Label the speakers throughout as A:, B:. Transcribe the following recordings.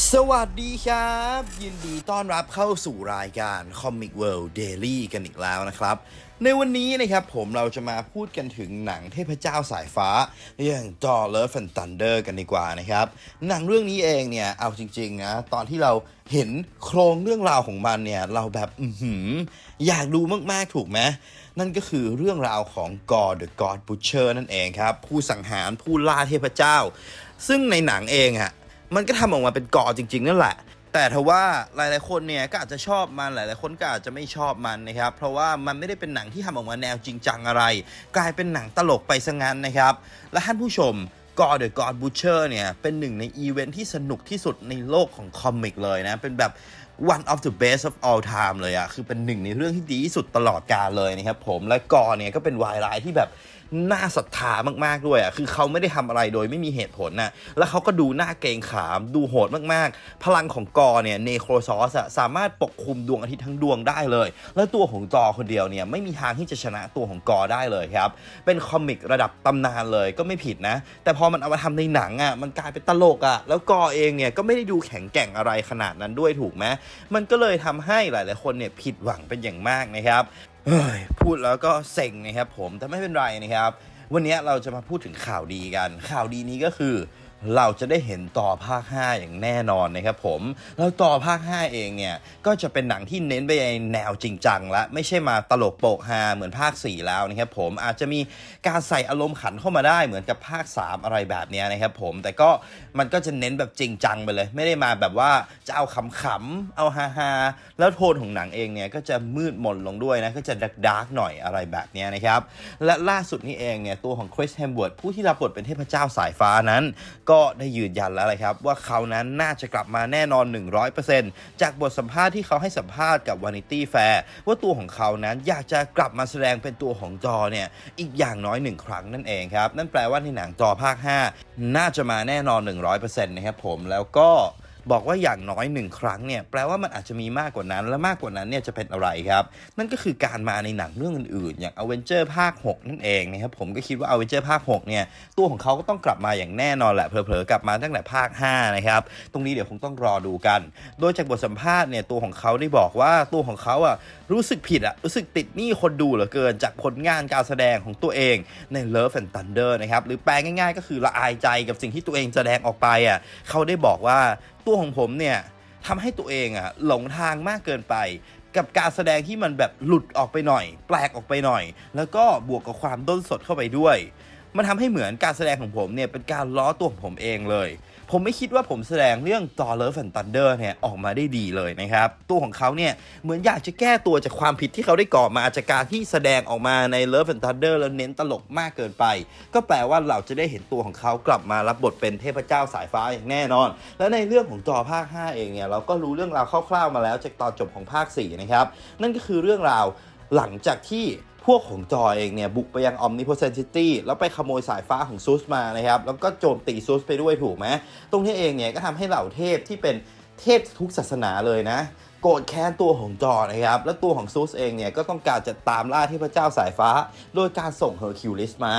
A: สวัสดีครับ ยินดีต้อนรับเข้าสู่รายการ Comic World Daily กันอีกแล้วนะครับ ในวันนี้นะครับผมเราจะมาพูดกันถึงหนังเทพเจ้าสายฟ้าอย่าง Thor Love and Thunder กันดีกว่านะครับ หนังเรื่องนี้เองเนี่ย เอาจริงๆนะ ตอนที่เราเห็นโครงเรื่องราวของมันเนี่ย เราแบบอือหืออยากดูมากๆถูกไหมนั่นก็คือเรื่องราวของ God the God Butcher นั่นเองครับ ผู้สังหารผู้ล่าเทพเจ้า ซึ่งในหนังเองอะ มันก็ทำออกมาเป็นเกอจริง ๆ นั่นแหละ แต่ทว่าหลาย ๆ คนเนี่ยก็อาจจะชอบมันหลาย ๆ คนก็อาจจะไม่ชอบมันนะครับ เพราะว่ามันไม่ได้เป็นหนังที่ทำออกมาแนวจริงจังอะไร กลายเป็นหนังตลกไปซะงั้นนะครับ และท่านผู้ชม God the God Butcher เนี่ย เป็นหนึ่งในอีเวนท์ที่สนุกที่สุดในโลกของคอมิกเลยนะ เป็นแบบ one of the best of all time เลยอะคือเป็นหนึ่งในเรื่องที่ดีที่สุดตลอดกาลเลยนะครับผมและกอเนี่ยก็เป็นวายร้ายที่แบบ น่าศรัทธามากๆด้วยอะคือเขาไม่ได้ทำอะไรโดยไม่มีเหตุผลน่ะแล้วเขาก็ดูหน้าเกรงขามดูโหดมากๆ พลังของกอเนี่ยเนโครซอสอะสามารถปกคลุมดวงอาทิตย์ทั้งดวงได้เลย แล้วตัวของจอคนเดียวเนี่ยไม่มีทางที่จะชนะตัวของกอได้เลยครับ เป็นคอมิกระดับตำนานเลยก็ไม่ผิดนะ แต่พอมันเอามาทำในหนังอะมันกลายเป็นตลกอะแล้วกอเองเนี่ยก็ไม่ได้ดูแข็งแกร่งอะไรขนาดนั้นด้วยถูกไหมมันก็เลยทำให้หลาย ๆ คนเนี่ยผิดหวังเป็นอย่างมากนะครับ พูดแล้วก็เซ็งนะครับผมแต่ไม่เป็นไรนะครับ วันนี้เราจะมาพูดถึงข่าวดีกัน ข่าวดีนี้ก็คือ เราจะได้เห็นต่อภาค 5 อย่างแน่นอนนะครับผม แล้วต่อภาค 5 เองเนี่ย ก็จะเป็นหนังที่เน้นไปในแนวจริงจังและไม่ใช่มาตลกโปกฮาเหมือนภาค 4 แล้วนะครับผมอาจจะมีการใส่อารมณ์ขันเข้ามาได้เหมือนกับภาค 3 อะไรแบบนี้นะครับผมแต่ก็มันก็จะเน้นแบบจริงจังไปเลย ไม่ได้มาแบบว่าจะเอาขำๆเอาฮาๆแล้วโทนของหนังเองเนี่ยก็จะมืดมนลงด้วยนะก็จะดาร์กหน่อยอะไรแบบนี้นะครับและล่าสุดนี้เองเนี่ยตัวของคริสแฮมเวิร์ดผู้ที่รับบทเป็นเทพเจ้าสายฟ้านั้นก็็ได้ยืนยันแล้วละครับ ว่าเขานั้นน่าจะกลับมาแน่นอน 100%จากบทสัมภาษณ์ที่เขาให้สัมภาษณ์กับ Vanity Fair ว่าตัวของเขานั้นอยากจะกลับมาแสดงเป็นตัวของจอเนี่ยอีกอย่างน้อยหนึ่งครั้งนั่นเองครับ นั่นแปลว่าในหนังจอภาค 5 น่าจะมาแน่นอน 100%นะครับผมแล้วก็ บอกว่าอย่างน้อยหนึ่งครั้งเนี่ยแปลว่ามันอาจจะมีมากกว่านั้น และมากกว่านั้นเนี่ยจะเป็นอะไรครับ นั่นก็คือการมาในหนังเรื่องอื่นๆ อย่าง a v e n g e r ภาค 6 นั่นเองนะครับผมก็คิดว่า a v e n g e r ภาค 6 เนี่ยตัวของเขาก็ต้องกลับมาอย่างแน่นอนแหละเผลอๆกลับมาตั้งแต่ภาค 5 นะครับ ตรงนี้เดี๋ยวคงต้องรอดูกัน โดยจากบทสัมภาษณ์เนี่ยตัวของเขาได้บอกว่าตัวของเขาอะรู้สึกผิดอะรู้สึกติดหนี้คนดูเหลือเกิน จากผลงานการแสดงของตัวเองใน Love and Thunder นะครับหรือแปลง่ายๆ ก็คือละอายใจกับสิ่งที่ตัวเองแสดงออกไปอะเขาได้บอกว่าตัวของผมเนี่ยทำให้ตัวเองอะหลงทางมากเกินไป กับการแสดงที่มันแบบหลุดออกไปหน่อย แปลกออกไปหน่อย แล้วก็บวกกับความด้นสดเข้าไปด้วย มันทำให้เหมือนการแสดงของผมเนี่ยเป็นการล้อตัวของผมเองเลย ผมไม่คิดว่าผมแสดงเรื่อง Thor Love and Thunder เนี่ยออกมาได้ดีเลยนะครับ ตัวของเขาเนี่ยเหมือนอยากจะแก้ตัวจากความผิดที่เขาได้ก่อมาจากการที่แสดงออกมาใน Love and Thunder แล้วเน้นตลกมากเกินไป ก็แปลว่าเราจะได้เห็นตัวของเขากลับมารับบทเป็นเทพเจ้าสายฟ้าอย่างแน่นอน และในเรื่องของจอภาค 5 เองเนี่ยเราก็รู้เรื่องราวคร่าวๆมาแล้วจากตอนจบของภาค 4 นะครับ นั่นก็คือเรื่องราวหลังจากที่ พวกของจอเองเนี่ยบุกไปยัง Omnipotent City แล้วไปขโมยสายฟ้าของซูสมานะครับ แล้วก็โจมตีซูสไปด้วยถูกไหมตรงนี้เองเนี่ยก็ทำให้เหล่าเทพที่เป็นเทพทุกศาสนาเลยนะ โกรธแค้นตัวของจอนะครับ และตัวของซูสเองเนี่ยก็ต้องการจะตามล่าเทพเจ้าสายฟ้า โดยการส่งเฮอร์คิวลิสมา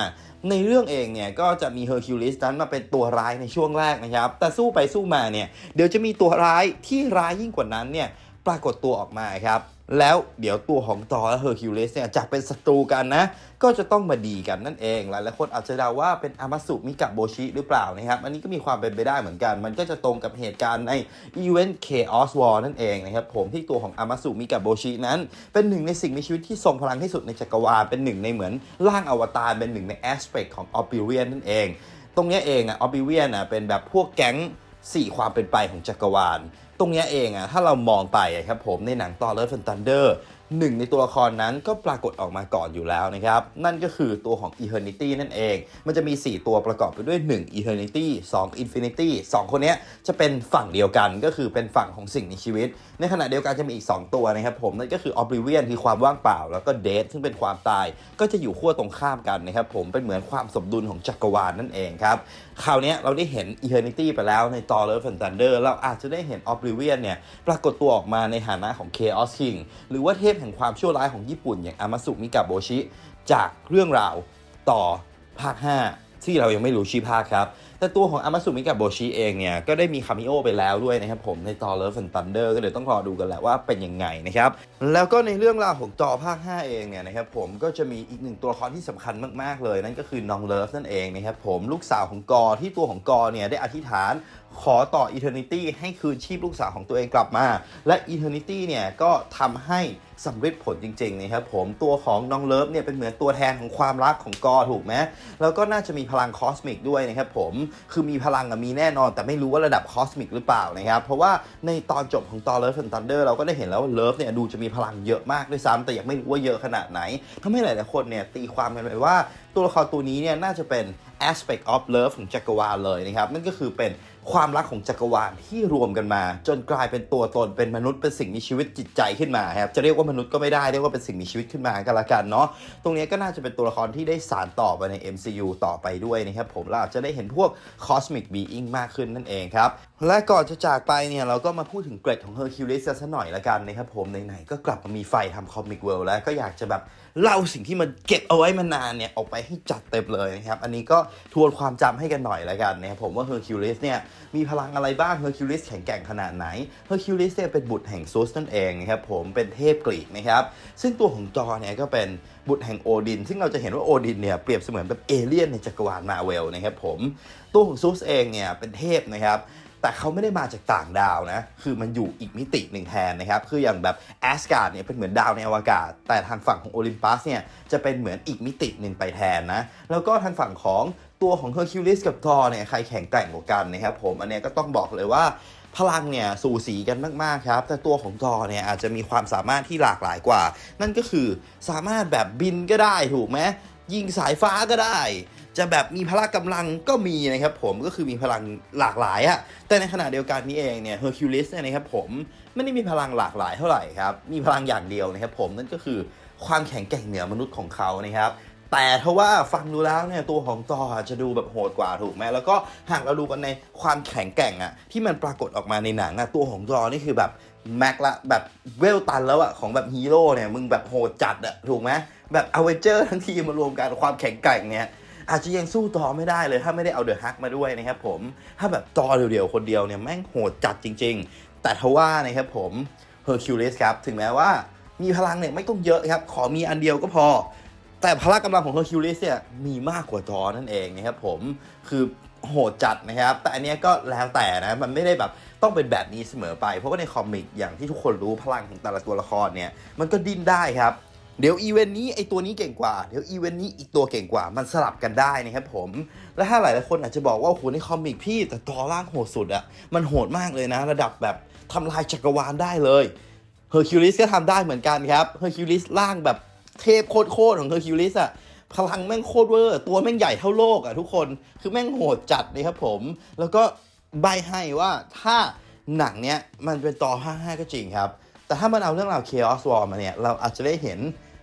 A: ในเรื่องเองเนี่ยก็จะมีเฮอร์คิวลิสนั้นมาเป็นตัวร้ายในช่วงแรกนะครับ แต่สู้ไปสู้มาเนี่ยเดี๋ยวจะมีตัวร้ายที่ร้ายยิ่งกว่านั้นเนี่ยปรากฏตัวออกมาครับแล้วเดี๋ยวตัวของตอและเฮอร์คิวลิสเนี่ยจากเป็นศัตรูกันนะ ก็จะต้องมาดีกันนั่นเอง หลายๆคนอาจจะเดาว่าเป็นอามาสุมิกะโบชิหรือเปล่านะครับ อันนี้ก็มีความเป็นไปได้เหมือนกัน มันก็จะตรงกับเหตุการณ์ในอีเวนต์ Chaos War นั่นเองนะครับผมที่ตัวของอามาสุมิกะโบชินั้น เป็นหนึ่งในสิ่งมีชีวิตที่ทรงพลังที่สุดในจักรวาลเป็นหนึ่งในเหมือนร่างอวตารเป็นหนึ่งในแอสเปกของออปิเรียนนั่นเอง ตรงนี้เองอะออปิเรียนอะเป็นแบบพวกแก๊งสี่ความเป็นไปของจักรวาล รงนี้เองอะถ้าเรามองไปครับผมในหนังต่อเลิฟฟันตันเดอร์หนึ่งในตัวละครนั้นก็ปรากฏออกมาก่อนอยู่แล้วนะครับ นั่นก็คือตัวของ Eternity นั่นเอง มันจะมี 4 ตัวประกอบไปด้วย 1 Eternity 2 Infinity 2 คนนี้จะเป็นฝั่งเดียวกันก็คือเป็นฝั่งของสิ่งในชีวิต ในขณะเดียวกันจะมีอีก 2 ตัวนะครับผม นั่นก็คือ Oblivion คือความว่างเปล่า แล้วก็ Death ซึ่งเป็นความตาย ก็จะอยู่ขั้วตรงข้ามกันนะครับผมเป็นเหมือนความสมดุลของจักรวาลนั่นเองครับคราวนี้เราได้เห็น Eternity ไปแล้วใน Thor Love and Thunder เราอาจจะได้เห็น Oblivion เนี่ยปรากฏตัวออกมาในฐานะของ Chaos King หรือว่าเทพแห่งความชั่วร้ายของญี่ปุ่นอย่างอามาสุมิกะโบชิ จากเรื่องราวต่อภาค 5 ที่เรายังไม่รู้ชื่อภาคครับ แต่ตัวของอามาสุมิกับโบชิเองเนี่ยก็ได้มีคาเมิโอไปแล้วด้วยนะครับผมในตอน Love and Thunder ก็เดี๋ยวต้องรอดูกันแหละว่าเป็นยังไงนะครับ แล้วก็ในเรื่องราวของจอภาค 5 เองเนี่ยนะครับผมก็จะมีอีกหนึ่งตัวละครที่สำคัญมากๆเลย นั่นก็คือน้องเลิฟนั่นเองนะครับผมลูกสาวของกอที่ตัวของกอเนี่ยได้อธิษฐานขอต่อ Eternity ให้คืนชีพลูกสาวของตัวเองกลับมา และ Eternity เนี่ยก็ทำให้ สำเร็จผลจริงๆนะครับผมตัวของน้องเลิฟเนี่ยเป็นเหมือนตัวแทนของความรักของกอถูกไหมแล้วก็น่าจะมีพลังคอสมิกด้วยนะครับผมคือมีพลังมีแน่นอน แต่ไม่รู้ว่าระดับคอสมิกหรือเปล่านะครับเพราะว่าในตอนจบของตอน Love and Thunder เราก็ได้เห็นแล้วว่าเลิฟเนี่ยดูจะมีพลังเยอะมากด้วยซ้ำแต่ยังไม่รู้ว่าเยอะขนาดไหนทำให้หลายๆคนเนี่ยตีความกันไปว่าตัวละครตัวนี้เนี่ยน่าจะเป็น aspect of love ของจักรวาลเลยนะครับนั่นก็คือเป็น ความรักของจักรวาลที่รวมกันมา จนกลายเป็นตัวตนเป็นมนุษย์เป็นสิ่งมีชีวิตจิตใจขึ้นมาครับจะเรียกว่ามนุษย์ก็ไม่ได้เรียกว่าเป็นสิ่งมีชีวิตขึ้นมาก็และกันเนาะตรงนี้ก็น่าจะเป็นตัวละครที่ได้สานต่อไปใน MCU ต่อไปด้วยนะครับผมเราอาจจะได้เห็นพวก cosmic being มากขึ้นนั่นเองครับ และก่อนจะจากไปเนี่ยเราก็มาพูดถึงเกร็ดของ Hercules กันสักหน่อยละกันนะครับผมไหนๆก็กลับมามีไฟทำ Comic World แล้วก็อยากจะแบบเล่าสิ่งที่มันเก็บเอาไว้มานานเนี่ยออกไปให้จัดเต็มเลยนะครับ อันนี้ก็ทวนความจำให้กันหน่อยละกันนะครับผมว่า Hercules เนี่ยมีพลังอะไรบ้าง Hercules แข็งแกร่งขนาดไหน Hercules เนี่ยเป็นบุตรแห่งซูสนั่นเองนะครับผมเป็นเทพกรีกนะครับซึ่งตัวของจอเนี่ยก็เป็นบุตรแห่งโอดิน ซึ่งเราจะเห็นว่าโอดินเนี่ยเปรียบเสมือนแบบเอเลี่ยนในจักรวาลมาเวลนะครับผมตัวของซูสเองเนี่ยเป็นเทพนะครับ แต่เขาไม่ได้มาจากต่างดาวนะ คือมันอยู่อีกมิติหนึ่งแทนนะครับ คืออย่างแบบแอสการ์ดเนี่ยเป็นเหมือนดาวในอวกาศ แต่ทางฝั่งของโอลิมปัสเนี่ยจะเป็นเหมือนอีกมิติหนึ่งไปแทนนะ แล้วก็ทางฝั่งของตัวของเฮอร์คิวลิสกับทอร์เนี่ยใครแข็งแกร่งกว่ากันนะครับผม อันนี้ก็ต้องบอกเลยว่าพลังเนี่ยสูสีกันมากๆครับ แต่ตัวของทอเนี่ยอาจจะมีความสามารถที่หลากหลายกว่า นั่นก็คือสามารถแบบบินก็ได้ถูกไหมยิงสายฟ้าก็ได้ จะแบบมีพละกำลังก็มีนะครับผมก็คือมีพลังหลากหลายอะแต่ในขณะเดียวกันนี้เองเนี่ยเฮอร์คิวลิสเนี่ยนะครับผมไม่ได้มีพลังหลากหลายเท่าไหร่ครับมีพลังอย่างเดียวนะครับผมนั่นก็คือความแข็งแกร่งเหนือมนุษย์ของเขานะครับแต่ถ้าว่าฟังดูแล้วเนี่ยตัวของตอจะดูแบบโหดกว่าถูกไหมแล้วก็หากเราดูกันในความแข็งแกร่งอะที่มันปรากฏออกมาในหนังอะตัวของตอนี่คือแบบแม็กละแบบเวลตันแล้วอะของแบบฮีโร่เนี่ยมึงแบบโหดจัดอะถูกไหมแบบอเวนเจอร์ทั้งทีมารวมกันความแข็งแกร่งเนี่ย อาจจะยังสู้ตอไม่ได้เลยถ้าไม่ได้เอาเดอะฮักมาด้วยนะครับผมถ้าแบบตอเดียวๆคนเดียวเนี่ยแม่งโหดจัดจริง ๆ แต่ทว่านะครับผมเฮอร์คิวลิสครับถึงแม้ว่ามีพลังเนี่ยไม่ต้องเยอะครับขอมีอันเดียวก็พอ แต่พละกำลังของเฮอร์คิวลิสเนี่ยมีมากกว่าจอนั่นเองนะครับผมคือโหดจัดนะครับ แต่อันเนี้ยก็แล้วแต่นะมันไม่ได้แบบต้องเป็นแบบนี้เสมอไป เพราะว่าในคอมิกอย่างที่ทุกคนรู้พลังของแต่ละตัวละครเนี่ยมันก็ดิ้นได้ครับ เดี๋ยวอีเวนต์นี้ไอตัวนี้เก่งกว่า เดี๋ยวอีเวนต์นี้อีกตัวเก่งกว่า มันสลับกันได้นะครับผม และถ้าหลายๆคนอาจจะบอกว่าโอ้โหในคอมิกพี่แต่ตัวร่างโหดสุดอะมันโหดมากเลยนะ ระดับแบบทำลายจักรวาลได้เลยเฮอร์คิวลิสก็ทำได้เหมือนกันครับเฮอร์คิวลิสร่างแบบเทพโคตรๆของเฮอร์คิวลิสอะพลังแม่งโคตรเวอร์ ตัวแม่งใหญ่เท่าโลกอะทุกคนคือแม่งโหดจัดเลยครับผม แล้วก็ใบให้ว่าถ้าหนังเนี้ยมันเป็นต่อ55ก็จริงครับ แต่ถ้ามันเอาเรื่องราว Chaos War มาเนี่ย เราอาจจะได้เห็น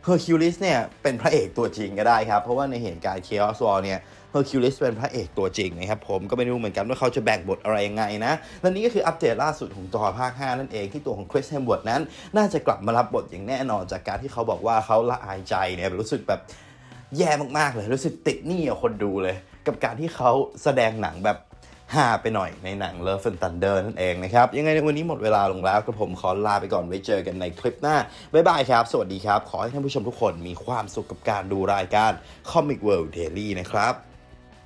A: Hercules เนี่ยเป็นพระเอกตัวจริงก็ได้ครับ เพราะว่าในเหตุการณ์ Chaos War เนี่ย Hercules เป็นพระเอกตัวจริงนะครับผมก็ไม่รู้เหมือนกันว่าเขาจะแบ่งบทอะไรยังไงนะและนี่ก็คืออัปเดตล่าสุดของจอภาค 5 นั่นเองที่ตัวของ Chris Hemsworth นั้น น่าจะกลับมารับบทอย่างแน่นอนจากการที่เขาบอกว่าเขาละอายใจเนี่ยรู้สึกแบบแย่มากๆเลยรู้สึกติดหนี้กับคนดูเลย กับการที่เขาแสดงหนังแบบ ฮาไปหน่อยในหนัง Love and Thunder นั่นเองนะครับ ยังไงในวันนี้หมดเวลาลงแล้วก็ผมขอลาไปก่อนไว้เจอกันในคลิปหน้า บ๊ายบายครับ สวัสดีครับ ขอให้ท่านผู้ชมทุกคนมีความสุขกับการดูรายการ Comic World Daily นะครับ